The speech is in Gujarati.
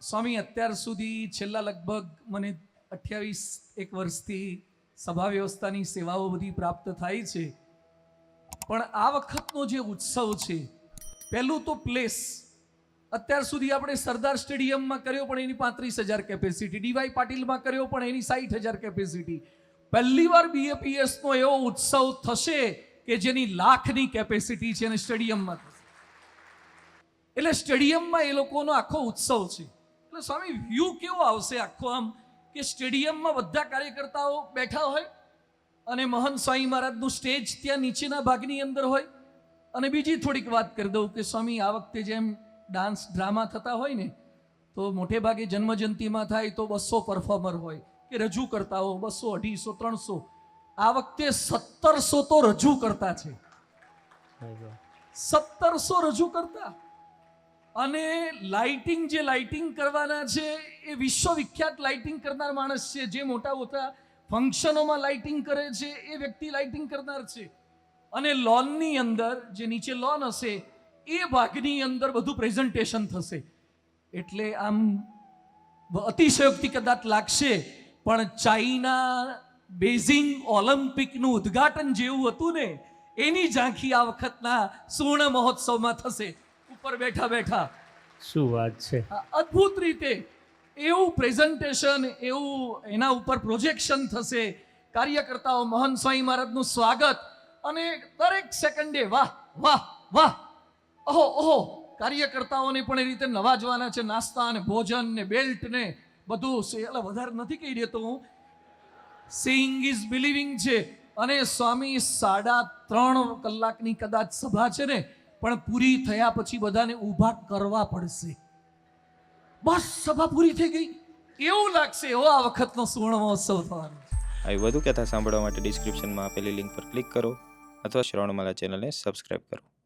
સ્વામી, અત્યાર સુધી છેલ્લા લગભગ મને અઠ્યાવીસ એક વર્ષથી સભા વ્યવસ્થાની સેવાઓ બધી પ્રાપ્ત થાય છે. પણ આ વખતનો જે ઉત્સવ છે, પહેલું તો પ્લેસ અત્યાર સુધી આપણે સરદાર સ્ટેડિયમમાં કર્યો પણ એની પાંત્રીસ હજાર કેપેસિટી ડીવાય પાટીલમાં કર્યો પણ એની સાઠ હજાર કેપેસિટી પહેલી વાર બીએપીએસનો એવો ઉત્સવ થશે કે જેની લાખની કેપેસિટી છે અને સ્ટેડિયમમાં થશે. એટલે સ્ટેડિયમમાં એ લોકોનો આખો ઉત્સવ છે. એટલે સ્વામી વ્યૂ કેવો આવશે આખો આમ? કે સ્ટેડિયમમાં બધા કાર્યકર્તાઓ બેઠા હોય અને મહંત સ્વામી મહારાજનું સ્ટેજ ત્યાં નીચેના ભાગની અંદર હોય? અને બીજી થોડીક વાત કરી દઉં કે સ્વામી આ વખતે જેમ ડાન્સ ડ્રામા થતા હોય ને તો મોટે ભાગે જન્મજયંતિમાં થાય તો બસો પરફોર્મર હોય કે રજૂ કરતા હો બસો અઢીસો ત્રણસો. આ વખતે સત્તરસો તો રજૂ કરતા છે. સત્તરસો રજૂ કરતા? અને લાઇટિંગ જે લાઇટિંગ કરવાના છે, એ વિશ્વવિખ્યાત લાઇટિંગ કરનાર માણસ છે. જે મોટા મોટા ફંક્શનોમાં લાઇટિંગ કરે છે, એ વ્યક્તિ લાઇટિંગ કરનાર છે. અને લોનની અંદર, જે નીચે લોન હશે, એ ભાગની અંદર બધું પ્રેઝન્ટેશન થશે. એટલે આમ અતિશયોક્તિ કદાચ લાગશે, પણ ચાઇના બેઝિંગ ઓલિમ્પિકનું ઉદ્ઘાટન જેવું હતું ને, એની ઝાંખી આ વખતના સુવર્ણ મહોત્સવમાં થશે. ઉપર બેઠા બેઠા. શું વાત છે? અદ્ભુત રીતે એવું પ્રેઝન્ટેશન એવું એના ઉપર પ્રોજેક્શન થશે. કાર્યકર્તાઓ મહંત સ્વામી મહારાજનું સ્વાગત. અને દરેક સેકન્ડે વાહ વાહ વાહ. ઓહો ઓહો કાર્યકર્તાઓને પણ એ રીતે નવાજવાના છે. નાસ્તા ને ભોજન ને બેલ્ટ ને બધું એટલે વધારે નથી કહી દેતો હું. સીઈંગ ઇઝ બિલીવિંગ છે. અને સ્વામી સાડા ત્રણ કલાકની કદાચ સભા છે ને પણ પૂરી થયા પછી બધાને ઊભા કરવા પડશે. બસ સભા પૂરી થઈ ગઈ. એવું લાગશે એવો આ વખતનો સુવર્ણ મહોત્સવ થવાનો. આવી વધુ કથા સાંભળવા માટે ડિસ્ક્રિપ્શનમાં આપેલી લિંક પર ક્લિક કરો અથવા શ્રવણમાલા ચેનલને સબસ્ક્રાઇબ કરો.